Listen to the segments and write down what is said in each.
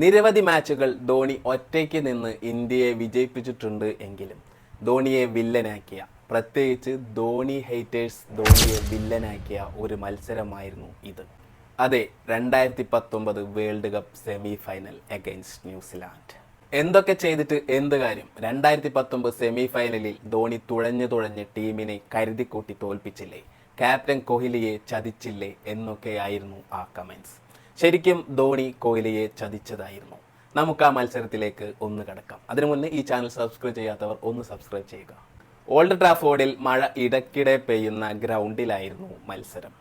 നിരവധി മാച്ചുകൾ ധോണി ഒറ്റയ്ക്ക് നിന്ന് ഇന്ത്യയെ വിജയിപ്പിച്ചിട്ടുണ്ട് എങ്കിലും ധോണിയെ വില്ലനാക്കിയ പ്രത്യേകിച്ച് ധോണി ഹെയ്റ്റേഴ്സ് ധോണിയെ വില്ലനാക്കിയ ഒരു മത്സരമായിരുന്നു ഇത്. അതെ രണ്ടായിരത്തി പത്തൊമ്പത് world cup semi final against New Zealand. എന്തൊക്കെ ചെയ്തിട്ട് എന്ത് കാര്യം? രണ്ടായിരത്തി പത്തൊമ്പത് സെമി ഫൈനലിൽ ധോണി തുഴഞ്ഞു തുഴഞ്ഞ് ടീമിനെ കരുതിക്കൂട്ടി തോൽപ്പിച്ചില്ലേ? ക്യാപ്റ്റൻ കോഹ്ലിയെ ചതിച്ചില്ലേ? എന്നൊക്കെയായിരുന്നു ആ കമൻസ് ശരിക്കും ധോണി കോഹ്ലിയെ ചതിച്ചതായിരുന്നു. നമുക്ക് ആ മത്സരത്തിലേക്ക് ഒന്ന് കടക്കാം. അതിനു മുന്നേ ഈ ചാനൽ സബ്സ്ക്രൈബ് ചെയ്യാത്തവർ ഒന്ന് സബ്സ്ക്രൈബ് ചെയ്യുക. ഓൾഡ് ട്രാഫോർഡിൽ മഴ ഇടയ്ക്കിടെ പെയ്യുന്ന ഗ്രൗണ്ടിലായിരുന്നു മത്സരം.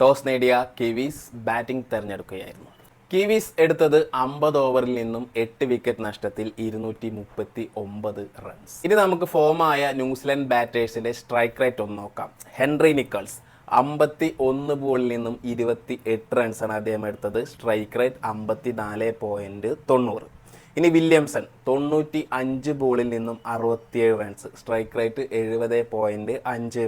ടോസ് നേടിയ കിവീസ് ബാറ്റിംഗ് തെരഞ്ഞെടുക്കുകയായിരുന്നു. കിവീസ് എടുത്തത് അമ്പത് ഓവറിൽ നിന്നും എട്ട് വിക്കറ്റ് നഷ്ടത്തിൽ ഇരുന്നൂറ്റി മുപ്പത്തി ഒമ്പത് റൺസ് ഇനി നമുക്ക് ഫോമായ ന്യൂസിലൻഡ് ബാറ്റേഴ്സിന്റെ സ്ട്രൈക്ക് റേറ്റ് ഒന്ന് നോക്കാം. ഹെൻറി നിക്കൾസ് അമ്പത്തി ഒന്ന് ബോളിൽ നിന്നും ഇരുപത്തി എട്ട് റൺസാണ് അദ്ദേഹം എടുത്തത്. സ്ട്രൈക്ക് റേറ്റ് അമ്പത്തി നാല് പോയിന്റ് തൊണ്ണൂറ്. ഇനി വില്യംസൺ തൊണ്ണൂറ്റി അഞ്ച് ബോളിൽ നിന്നും അറുപത്തിയേഴ് റൺസ് സ്ട്രൈക്ക് റേറ്റ് എഴുപത് പോയിന്റ് അഞ്ച്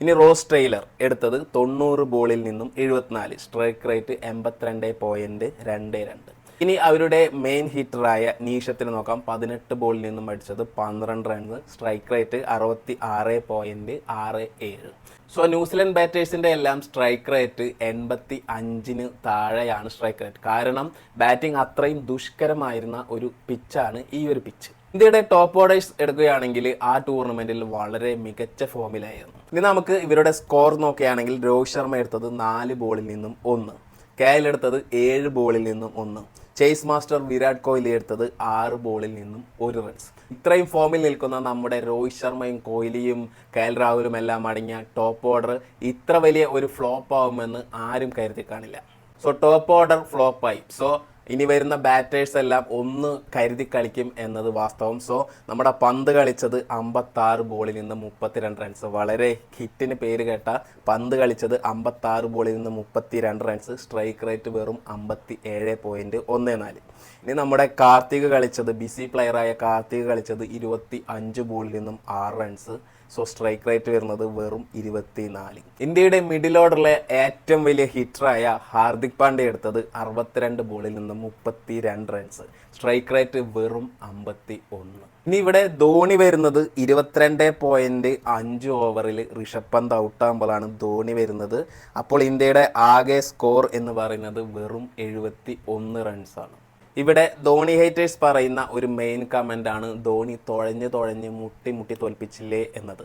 ഇനി റോസ് ട്രെയിലർ എടുത്തത് തൊണ്ണൂറ് ബോളിൽ നിന്നും എഴുപത്തിനാല്. സ്ട്രൈക്ക് റേറ്റ് എൺപത്തിരണ്ട് പോയിന്റ് രണ്ട് രണ്ട്. ഇനി അവരുടെ മെയിൻ ഹീറ്ററായ നീഷത്തിന് നോക്കാം. പതിനെട്ട് ബോളിൽ നിന്നും അടിച്ചത് പന്ത്രണ്ട് റൺസ് സ്ട്രൈക്ക് റേറ്റ് അറുപത്തി ആറ് പോയിന്റ് ആറ് ഏഴ്. സോ ന്യൂസിലൻഡ് ബാറ്റേഴ്സിന്റെ എല്ലാം സ്ട്രൈക്ക് റേറ്റ് എൺപത്തി അഞ്ചിന് താഴെയാണ് സ്ട്രൈക്ക് റേറ്റ് കാരണം ബാറ്റിംഗ് അത്രയും ദുഷ്കരമായിരുന്ന ഒരു പിച്ചാണ് ഈ ഒരു പിച്ച് ഇന്ത്യയുടെ ടോപ്പ് ഓർഡേഴ്സ് എടുക്കുകയാണെങ്കിൽ ആ ടൂർണമെന്റിൽ വളരെ മികച്ച ഫോമിലായിരുന്നു ഇനി നമുക്ക് ഇവരുടെ സ്കോർ നോക്കുകയാണെങ്കിൽ രോഹിത് ശർമ്മ എടുത്തത് നാല് ബോളിൽ നിന്നും ഒന്ന്. കെ എടുത്തത് ഏഴ് ബോളിൽ നിന്നും ഒന്ന്. ചേസ് മാസ്റ്റർ വിരാട് കോഹ്ലി എടുത്തത് ആറ് ബോളിൽ നിന്നും ഒരു റൺസ് ഇത്രയും ഫോമിൽ നിൽക്കുന്ന നമ്മുടെ രോഹിത് ശർമ്മയും കോഹ്ലിയും കെ എൽ രാഹുലും എല്ലാം അടങ്ങിയ ടോപ്പ് ഓർഡർ ഇത്ര വലിയ ഒരു ഫ്ലോപ്പ് ആവുമെന്ന് ആരും കരുതി കാണില്ല. സോ ടോപ്പ് ഓർഡർ ഫ്ലോപ്പായി സോ ഇനി വരുന്ന ബാറ്റേഴ്സ് എല്ലാം ഒന്ന് കരുതി കളിക്കും എന്നത് വാസ്തവം. സോ നമ്മുടെ പന്ത് കളിച്ചത് അമ്പത്തി ആറ് ബോളിൽ നിന്ന് മുപ്പത്തിരണ്ട് റൺസ് വളരെ ഹിറ്റിന് പേര് കേട്ട പന്ത് കളിച്ചത് അമ്പത്തി ആറ് ബോളിൽ നിന്ന് മുപ്പത്തിരണ്ട് റൺസ് സ്ട്രൈക്ക് റേറ്റ് വെറും അമ്പത്തി ഏഴ് പോയിന്റ് ഒന്ന് നാല്. ഇനി നമ്മുടെ കാർത്തിക് കളിച്ചത് ബിസി പ്ലെയറായ കാർത്തിക് കളിച്ചത് ഇരുപത്തി അഞ്ച് ബോളിൽ നിന്നും ആറ് റൺസ് സോ സ്ട്രൈക്ക് റേറ്റ് വരുന്നത് വെറും ഇരുപത്തിനാല്. ഇന്ത്യയുടെ മിഡിൽ ഓർഡറിലെ ഏറ്റവും വലിയ ഹിറ്ററായ ഹാർദിക് പാണ്ഡ്യ എടുത്തത് അറുപത്തിരണ്ട് ബോളിൽ നിന്ന് മുപ്പത്തി രണ്ട് റൺസ് സ്ട്രൈക്ക് റേറ്റ് വെറും അമ്പത്തി ഒന്ന് ഇനി ഇവിടെ ധോണി വരുന്നത് ഇരുപത്തിരണ്ട് പോയിന്റ് അഞ്ച് ഓവറിൽ ഋഷഭ് പന്ത് ഔട്ടാകുമ്പോഴാണ് ധോണി വരുന്നത്. അപ്പോൾ ഇന്ത്യയുടെ ആകെ സ്കോർ എന്ന് പറയുന്നത് വെറും എഴുപത്തി ഒന്ന് റൺസാണ് ഇവിടെ ധോണി ഹേറ്റേഴ്സ് പറയുന്ന ഒരു മെയിൻ കമന്റ് ആണ് ധോണി തുഴഞ്ഞ് തുഴഞ്ഞ് മുട്ടി മുട്ടി തോൽപ്പിച്ചില്ലേ എന്നത്.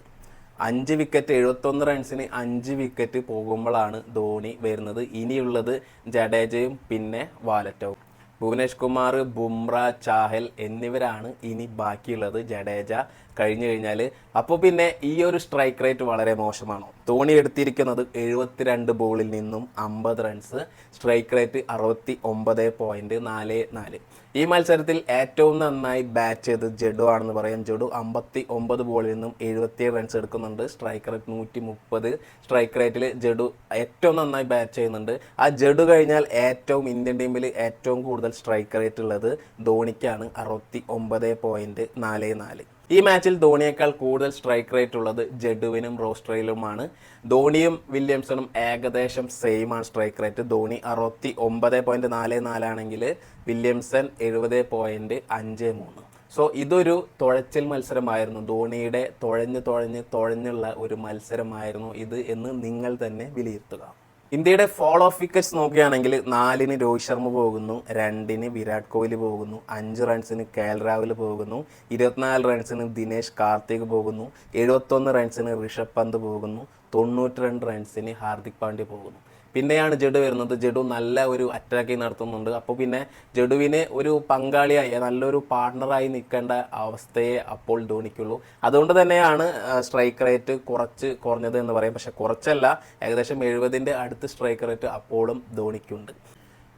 അഞ്ച് വിക്കറ്റ് എഴുപത്തൊന്ന് റൺസിന് അഞ്ച് വിക്കറ്റ് പോകുമ്പോഴാണ് ധോണി വരുന്നത്. ഇനിയുള്ളത് ജഡേജയും പിന്നെ വാലറ്റവും. ഭുവനേഷ് കുമാർ ബുംറ ചാഹൽ എന്നിവരാണ് ഇനി ബാക്കിയുള്ളത്. ജഡേജ കഴിഞ്ഞു കഴിഞ്ഞാൽ അപ്പോൾ പിന്നെ ഈ ഒരു സ്ട്രൈക്ക് റേറ്റ് വളരെ മോശമാണോ. ധോണി എടുത്തിരിക്കുന്നത് എഴുപത്തിരണ്ട് ബോളിൽ നിന്നും അമ്പത് റൺസ് സ്ട്രൈക്ക് റേറ്റ് അറുപത്തി ഒമ്പത് പോയിന്റ് നാല് നാല്. ഈ മത്സരത്തിൽ ഏറ്റവും നന്നായി ബാറ്റ് ചെയ്ത് ജഡു ആണെന്ന് പറയാം. ജഡു അമ്പത്തി ഒമ്പത് ബോളിൽ നിന്നും എഴുപത്തിയേഴ് റൺസ് എടുക്കുന്നുണ്ട്. സ്ട്രൈക്ക് റേറ്റ് നൂറ്റി മുപ്പത് സ്ട്രൈക്ക് റേറ്റിൽ ജഡു ഏറ്റവും നന്നായി ബാറ്റ് ചെയ്യുന്നുണ്ട്. ആ ജഡു കഴിഞ്ഞാൽ ഏറ്റവും ഇന്ത്യൻ ടീമിൽ ഏറ്റവും കൂടുതൽ സ്ട്രൈക്ക് റേറ്റ് ഉള്ളത് ധോണിക്കാണ്. അറുപത്തി ഒമ്പത് പോയിന്റ് നാല് നാല്. ഈ മാച്ചിൽ ധോണിയേക്കാൾ കൂടുതൽ സ്ട്രൈക്ക് റേറ്റ് ഉള്ളത് ജഡുവിനും റോസ്ട്രയിലുമാണ്. ധോണിയും വില്യംസണും ഏകദേശം സെയിം ആണ് സ്ട്രൈക്ക് റേറ്റ് ധോണി അറുപത്തി ഒമ്പത് പോയിന്റ് നാല് നാലാണെങ്കിൽ വില്യംസൺ എഴുപത് പോയിന്റ് അഞ്ച് മൂന്ന്. സോ ഇതൊരു തുഴച്ചിൽ മത്സരമായിരുന്നു. ധോണിയുടെ തുഴഞ്ഞ് തുഴഞ്ഞ് തുഴഞ്ഞുള്ള ഒരു മത്സരമായിരുന്നു ഇത് എന്ന് നിങ്ങൾ തന്നെ വിലയിരുത്തുക. ഇന്ത്യയുടെ ഓഫ് വിക്കറ്റ്സ് നോക്കുകയാണെങ്കിൽ നാലിന് രോഹിത് ശർമ്മ പോകുന്നു രണ്ടിന് വിരാട് കോഹ്ലി പോകുന്നു അഞ്ച് റൺസിന് കെ എൽ രാഹുൽ പോകുന്നു ഇരുപത്തിനാല് റൺസിന് ദിനേശ് കാർത്തിക് പോകുന്നു എഴുപത്തൊന്ന് റൺസിന് ഋഷഭ് പന്ത് പോകുന്നു തൊണ്ണൂറ്റി രണ്ട് റൺസിന് ഹാർദിക് പാണ്ഡ്യ പോകുന്നു. പിന്നെയാണ് ജഡു വരുന്നത്. ജഡു നല്ല ഒരു അറ്റാക്കിങ് നടത്തുന്നുണ്ട്. അപ്പോൾ പിന്നെ ജഡുവിന് ഒരു പങ്കാളിയായി നല്ലൊരു പാർട്ണറായി നിൽക്കേണ്ട അവസ്ഥയെ അപ്പോൾ ധോണിക്കുള്ളൂ. അതുകൊണ്ട് തന്നെയാണ് സ്ട്രൈക്ക് റേറ്റ് കുറച്ച് കുറഞ്ഞത് എന്ന് പറയും. പക്ഷേ കുറച്ചല്ല ഏകദേശം എഴുപതിന്റെ അടുത്ത് സ്ട്രൈക്ക് റേറ്റ് അപ്പോഴും ധോണിക്കുണ്ട്.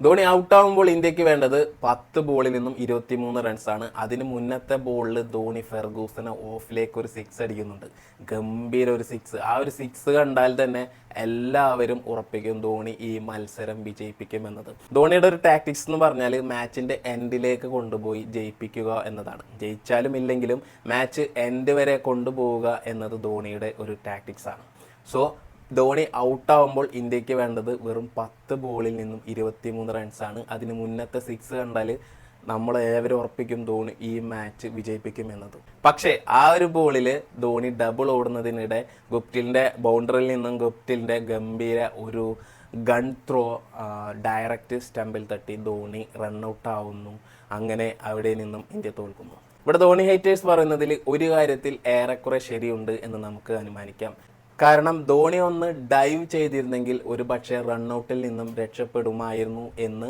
ധോണി ഔട്ടാകുമ്പോൾ ഇന്ത്യയ്ക്ക് വേണ്ടത് പത്ത് ബോളിൽ നിന്നും ഇരുപത്തിമൂന്ന് റൺസാണ് അതിന് മുന്നത്തെ ബോളിൽ ധോണി ഫെർഗൂസനെ ഓഫിലേക്ക് ഒരു സിക്സ് അടിക്കുന്നുണ്ട്. ഗംഭീര ഒരു സിക്സ് ആ ഒരു സിക്സ് കണ്ടാൽ തന്നെ എല്ലാവരും ഉറപ്പിക്കും ധോണി ഈ മത്സരം വിജയിപ്പിക്കും എന്നത്. ധോണിയുടെ ഒരു ടാക്ടിക്സ് എന്ന് പറഞ്ഞാൽ മാച്ചിന്റെ എൻഡിലേക്ക് കൊണ്ടുപോയി ജയിപ്പിക്കുക എന്നതാണ്. ജയിച്ചാലും ഇല്ലെങ്കിലും മാച്ച് എൻഡ് വരെ കൊണ്ടുപോവുക എന്നത് ധോണിയുടെ ഒരു ടാക്ടിക്സ് ആണ്. സോ ധോണി ഔട്ടാവുമ്പോൾ ഇന്ത്യയ്ക്ക് വേണ്ടത് വെറും പത്ത് ബോളിൽ നിന്നും ഇരുപത്തിമൂന്ന് റൺസാണ് അതിന് മുന്നത്തെ സിക്സ് കണ്ടാൽ നമ്മൾ ഏവരും ഉറപ്പിക്കും ധോണി ഈ മാച്ച് വിജയിപ്പിക്കും എന്നത്. പക്ഷേ ആ ഒരു ബോളിൽ ധോണി ഡബിൾ ഓടുന്നതിനിടെ ഗുപ്റ്റിലിന്റെ ബൗണ്ടറിയിൽ നിന്നും ഗുപ്റ്റിലിന്റെ ഗംഭീര ഒരു ഗൺ ത്രോ ഡയറക്റ്റ് സ്റ്റമ്പിൽ തട്ടി ധോണി റൺഔട്ട് ആവുന്നു. അങ്ങനെ അവിടെ നിന്നും ഇന്ത്യ തോൽക്കുന്നു. ഇവിടെ ധോണി ഹൈറ്റേഴ്സ് പറയുന്നതിൽ ഒരു കാര്യത്തിൽ ഏറെക്കുറെ ശരിയുണ്ട് എന്ന് നമുക്ക് അനുമാനിക്കാം. കാരണം ധോണി ഒന്ന് ഡൈവ് ചെയ്തിരുന്നെങ്കിൽ ഒരു പക്ഷേ നിന്നും രക്ഷപ്പെടുമായിരുന്നു എന്ന്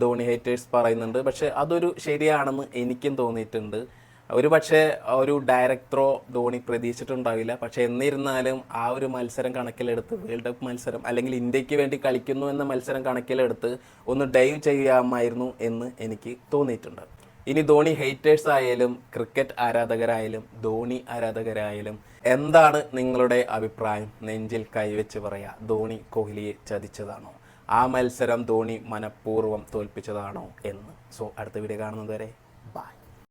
ധോണി ഹേറ്റേഴ്സ് പറയുന്നുണ്ട്. പക്ഷെ അതൊരു ശരിയാണെന്ന് എനിക്കും തോന്നിയിട്ടുണ്ട്. ഒരു പക്ഷേ ഒരു ഡയറക്ട് ത്രോ ധോണി പ്രതീക്ഷിച്ചിട്ടുണ്ടാവില്ല. പക്ഷേ എന്നിരുന്നാലും ആ ഒരു മത്സരം കണക്കിലെടുത്ത് വേൾഡ് കപ്പ് മത്സരം അല്ലെങ്കിൽ ഇന്ത്യയ്ക്ക് വേണ്ടി കളിക്കുന്നു എന്ന മത്സരം കണക്കിലെടുത്ത് ഒന്ന് ഡൈവ് ചെയ്യാമായിരുന്നു എന്ന് എനിക്ക് തോന്നിയിട്ടുണ്ട്. ഇനി ധോണി ഹേറ്റേഴ്സ് ആയാലും ക്രിക്കറ്റ് ആരാധകരായാലും ധോണി ആരാധകരായാലും എന്താണ് നിങ്ങളുടെ അഭിപ്രായം? നെഞ്ചിൽ കൈവച്ച് പറയാ ധോണി കോഹ്ലിയെ ചതിച്ചതാണോ? ആ മത്സരം ധോണി മനഃപൂർവം തോൽപ്പിച്ചതാണോ എന്ന്. സോ അടുത്ത വീഡിയോ കാണുന്നത് വരെ ബൈ